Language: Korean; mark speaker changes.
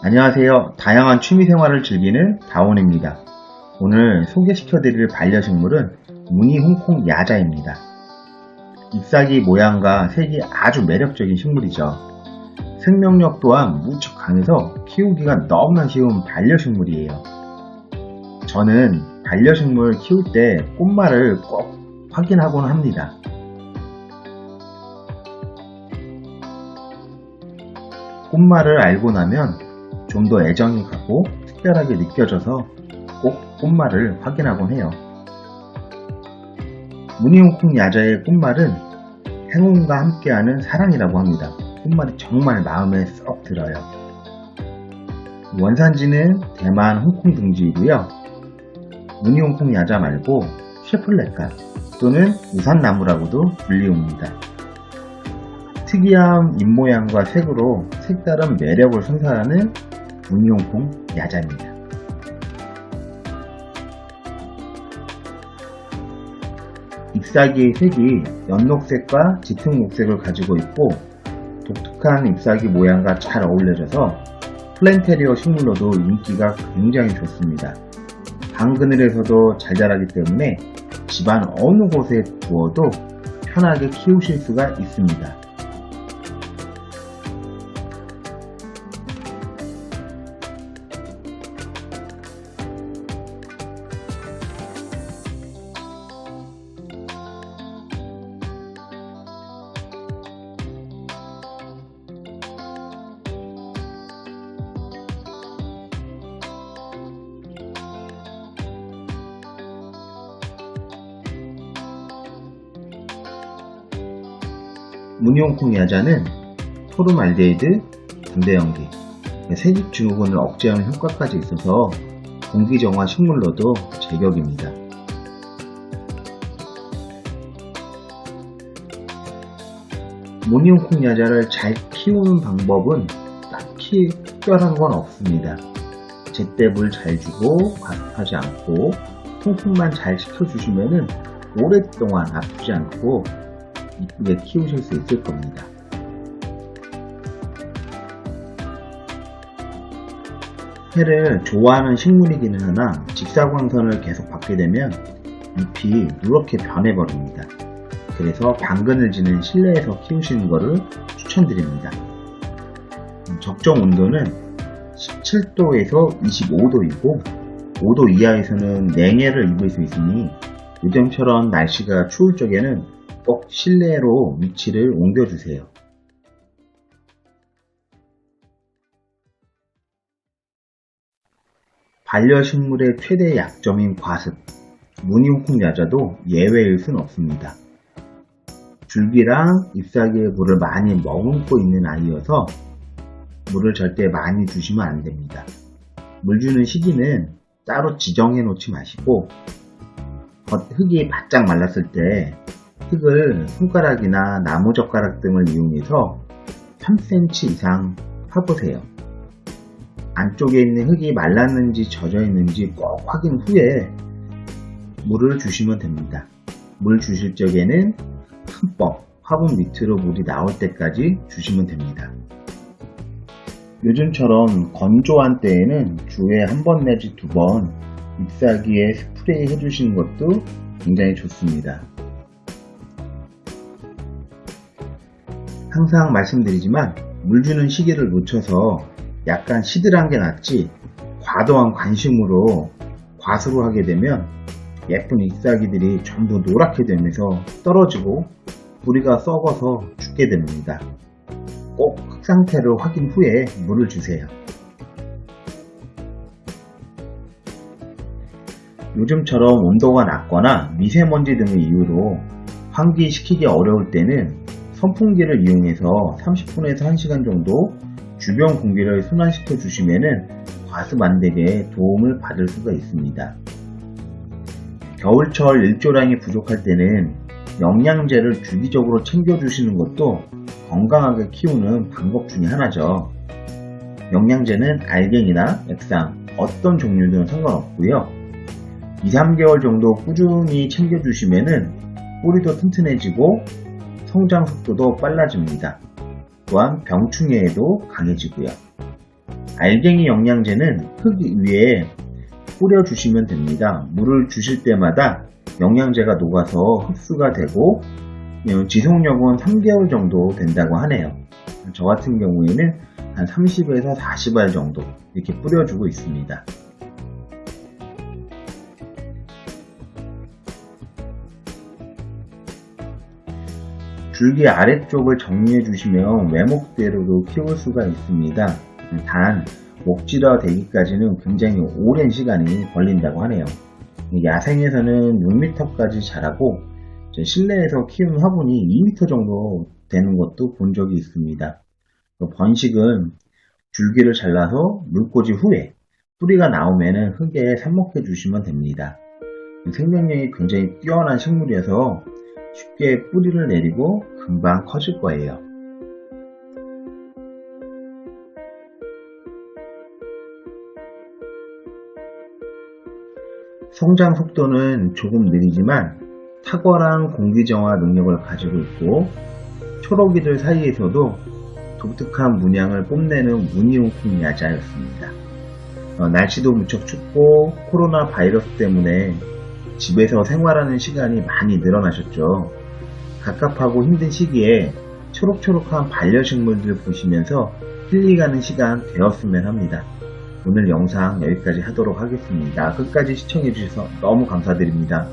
Speaker 1: 안녕하세요. 다양한 취미 생활을 즐기는 다온입니다. 오늘 소개시켜드릴 반려식물은 무늬 홍콩 야자입니다. 잎사귀 모양과 색이 아주 매력적인 식물이죠. 생명력 또한 무척 강해서 키우기가 너무나 쉬운 반려식물이에요. 저는 반려식물 키울 때 꽃말을 꼭 확인하곤 합니다. 꽃말을 알고 나면 좀 더 애정이 가고 특별하게 느껴져서 꼭 꽃말을 확인하곤 해요. 무늬홍콩 야자의 꽃말은 행운과 함께하는 사랑이라고 합니다. 꽃말이 정말 마음에 쏙 들어요. 원산지는 대만 홍콩 등지이고요. 무늬홍콩 야자 말고 셰플레카 또는 우산나무라고도 불리웁니다. 특이한 잎모양과 색으로 색다른 매력을 선사하는 무늬홍콩 야자입니다. 잎사귀의 색이 연녹색과 짙은 녹색을 가지고 있고 독특한 잎사귀 모양과 잘 어울려져서 플랜테리어 식물로도 인기가 굉장히 좋습니다. 방 그늘에서도 잘 자라기 때문에 집안 어느 곳에 두어도 편하게 키우실 수가 있습니다. 무늬홍콩 야자는 토르말데이드, 담배연기, 세집 증후군을 억제하는 효과까지 있어서 공기정화 식물로도 제격입니다. 무늬홍콩 야자를 잘 키우는 방법은 딱히 특별한 건 없습니다. 제때 물 잘 주고 과습하지 않고 통풍만 잘 시켜주시면 오랫동안 아프지 않고 이쁘게 키우실 수 있을 겁니다. 해를 좋아하는 식물이기는 하나 직사광선을 계속 받게 되면 잎이 누렇게 변해버립니다. 그래서 방근을 지는 실내에서 키우시는 것을 추천드립니다. 음, 적정 온도는 17도에서 25도이고 5도 이하에서는 냉해를 입을 수 있으니 요즘처럼 날씨가 추울 적에는 꼭 실내로 위치를 옮겨주세요. 반려식물의 최대 약점인 과습, 무늬홍콩 야자도 예외일 순 없습니다. 줄기랑 잎사귀의 물을 많이 머금고 있는 아이여서 물을 절대 많이 주시면 안 됩니다. 물 주는 시기는 따로 지정해 놓지 마시고 흙이 바짝 말랐을 때 흙을 손가락이나 나무젓가락 등을 이용해서 3cm 이상 파보세요. 안쪽에 있는 흙이 말랐는지 젖어 있는지 꼭 확인 후에 물을 주시면 됩니다. 물 주실 적에는 흠뻑 화분 밑으로 물이 나올 때까지 주시면 됩니다. 요즘처럼 건조한 때에는 주에 한 번 내지 두 번 잎사귀에 스프레이 해주시는 것도 굉장히 좋습니다. 항상 말씀드리지만 물 주는 시기를 놓쳐서 약간 시들한 게 낫지 과도한 관심으로 과수로 하게 되면 예쁜 잎사귀들이 전부 노랗게 되면서 떨어지고 뿌리가 썩어서 죽게 됩니다. 꼭 흙 상태를 확인 후에 물을 주세요. 요즘처럼 온도가 낮거나 미세먼지 등의 이유로 환기시키기 어려울 때는 선풍기를 이용해서 30분에서 1시간 정도 주변 공기를 순환시켜 주시면 과습 안 되게 도움을 받을 수가 있습니다. 겨울철 일조량이 부족할 때는 영양제를 주기적으로 챙겨주시는 것도 건강하게 키우는 방법 중에 하나죠. 영양제는 알갱이나 액상, 어떤 종류든 상관없고요. 2, 3개월 정도 꾸준히 챙겨주시면 뿌리도 튼튼해지고 성장 속도도 빨라집니다. 또한 병충해에도 강해지고요. 알갱이 영양제는 흙 위에 뿌려주시면 됩니다. 물을 주실 때마다 영양제가 녹아서 흡수가 되고 어, 지속력은 3개월 정도 된다고 하네요. 저 같은 경우에는 한 30에서 40알 정도 이렇게 뿌려주고 있습니다. 줄기 아래쪽을 정리해 주시면 외목대로도 키울 수가 있습니다. 단 목질화 되기까지는 굉장히 오랜 시간이 걸린다고 하네요. 야생에서는 6m까지 자라고 실내에서 키운 화분이 2m 정도 되는 것도 본 적이 있습니다. 번식은 줄기를 잘라서 물꽂이 후에 뿌리가 나오면 흙에 삽목해 주시면 됩니다. 생명력이 굉장히 뛰어난 식물이어서 쉽게 뿌리를 내리고 금방 커질 거예요. 성장 속도는 조금 느리지만 탁월한 공기정화 능력을 가지고 있고 초록이들 사이에서도 독특한 문양을 뽐내는 무늬용품 야자였습니다. 어, 날씨도 무척 춥고 코로나 바이러스 때문에 집에서 생활하는 시간이 많이 늘어나셨죠. 갑갑하고 힘든 시기에 초록초록한 반려식물들 보시면서 힐링하는 시간 되었으면 합니다. 오늘 영상 여기까지 하도록 하겠습니다. 끝까지 시청해주셔서 너무 감사드립니다.